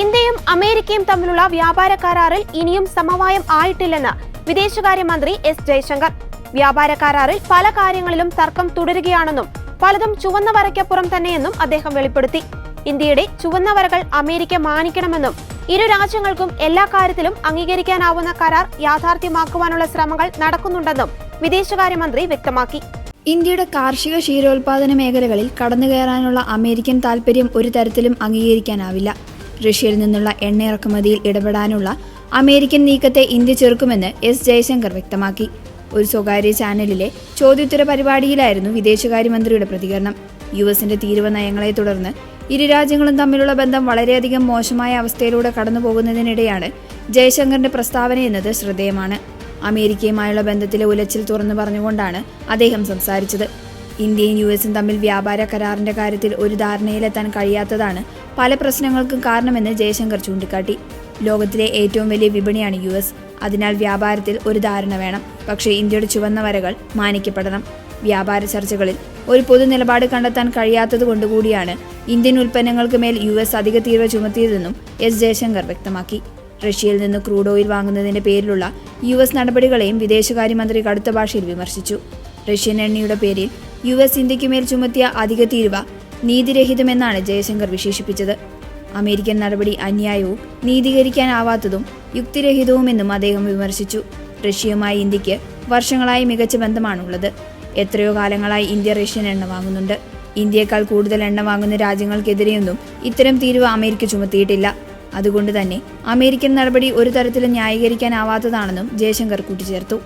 ഇന്ത്യയും അമേരിക്കയും തമ്മിലുള്ള വ്യാപാര കരാറിൽ ഇനിയും സമവായം ആയിട്ടില്ലെന്ന് വിദേശകാര്യമന്ത്രി എസ് ജയശങ്കർ. വ്യാപാര കരാറിൽ പല കാര്യങ്ങളിലും തർക്കം തുടരുകയാണെന്നും പലതും ചുവന്ന വരയ്ക്കപ്പുറം തന്നെയെന്നും അദ്ദേഹം വെളിപ്പെടുത്തി. ഇന്ത്യയുടെ ചുവന്ന വരകൾ അമേരിക്ക മാനിക്കണമെന്നും ഇരു രാജ്യങ്ങൾക്കും എല്ലാ കാര്യത്തിലും അംഗീകരിക്കാനാവുന്ന കരാർ യാഥാർത്ഥ്യമാക്കുവാനുള്ള ശ്രമങ്ങൾ നടക്കുന്നുണ്ടെന്നും വിദേശകാര്യമന്ത്രി വ്യക്തമാക്കി. ഇന്ത്യയുടെ കാർഷിക ക്ഷീരോത്പാദന മേഖലകളിൽ കടന്നുകയറാനുള്ള അമേരിക്കൻ താൽപര്യം ഒരു തരത്തിലും അംഗീകരിക്കാനാവില്ല. റഷ്യയിൽ നിന്നുള്ള എണ്ണ ഇറക്കുമതിയിൽ ഇടപെടാനുള്ള അമേരിക്കൻ നീക്കത്തെ ഇന്ത്യ ചെറുക്കുമെന്ന് എസ് ജയശങ്കർ വ്യക്തമാക്കി. ഒരു സ്വകാര്യ ചാനലിലെ ചോദ്യോത്തര പരിപാടിയിലായിരുന്നു വിദേശകാര്യമന്ത്രിയുടെ പ്രതികരണം. യു എസിന്റെ തീരുവ നയങ്ങളെ തുടർന്ന് ഇരു രാജ്യങ്ങളും തമ്മിലുള്ള ബന്ധം വളരെയധികം മോശമായ അവസ്ഥയിലൂടെ കടന്നുപോകുന്നതിനിടെയാണ് ജയശങ്കറിന്റെ പ്രസ്താവന എന്നത് ശ്രദ്ധേയമാണ്. അമേരിക്കയുമായുള്ള ബന്ധത്തിലെ ഉലച്ചിൽ തുറന്നു പറഞ്ഞുകൊണ്ടാണ് അദ്ദേഹം സംസാരിച്ചത്. ഇന്ത്യയും യു എസും തമ്മിൽ വ്യാപാര കരാറിന്റെ കാര്യത്തിൽ ഒരു ധാരണയിലെത്താൻ കഴിയാത്തതാണ് പല പ്രശ്നങ്ങൾക്കും കാരണമെന്ന് ജയശങ്കർ ചൂണ്ടിക്കാട്ടി. ലോകത്തിലെ ഏറ്റവും വലിയ വിപണിയാണ് യു എസ്. അതിനാൽ വ്യാപാരത്തിൽ ഒരു ധാരണ വേണം. പക്ഷേ ഇന്ത്യയുടെ ചുവന്ന വരകൾ മാനിക്കപ്പെടണം. വ്യാപാര ചർച്ചകളിൽ ഒരു പൊതു നിലപാട് കണ്ടെത്താൻ കഴിയാത്തത് കൂടിയാണ് ഇന്ത്യൻ ഉൽപ്പന്നങ്ങൾക്ക് മേൽ യു എസ് അധിക തീർവ ചുമത്തിയതെന്നും എസ് ജയശങ്കർ വ്യക്തമാക്കി. റഷ്യയിൽ നിന്ന് ക്രൂഡ് ഓയിൽ വാങ്ങുന്നതിന്റെ പേരിലുള്ള യു എസ് നടപടികളെയും വിദേശകാര്യമന്ത്രി കടുത്ത ഭാഷയിൽ വിമർശിച്ചു. റഷ്യൻ എണ്ണയുടെ പേരിൽ യു എസ് ഇന്ത്യയ്ക്ക് മേൽ ചുമത്തിയ അധിക തീരുവ നീതിരഹിതമെന്നാണ് ജയശങ്കർ വിശേഷിപ്പിച്ചത്. അമേരിക്കൻ നടപടി അന്യായവും നീതീകരിക്കാനാവാത്തതും യുക്തിരഹിതവുമെന്നും അദ്ദേഹം വിമർശിച്ചു. റഷ്യയുമായി ഇന്ത്യയ്ക്ക് വർഷങ്ങളായി മികച്ച ബന്ധമാണുള്ളത്. എത്രയോ കാലങ്ങളായി ഇന്ത്യ റഷ്യൻ എണ്ണ വാങ്ങുന്നുണ്ട്. ഇന്ത്യയേക്കാൾ കൂടുതൽ എണ്ണ വാങ്ങുന്ന രാജ്യങ്ങൾക്കെതിരെയൊന്നും ഇത്തരം തീരുവ അമേരിക്ക ചുമത്തിയിട്ടില്ല. അതുകൊണ്ട് തന്നെ അമേരിക്കൻ നടപടി ഒരു തരത്തിലും ന്യായീകരിക്കാനാവാത്തതാണെന്നും ജയശങ്കർ കൂട്ടിച്ചേർത്തു.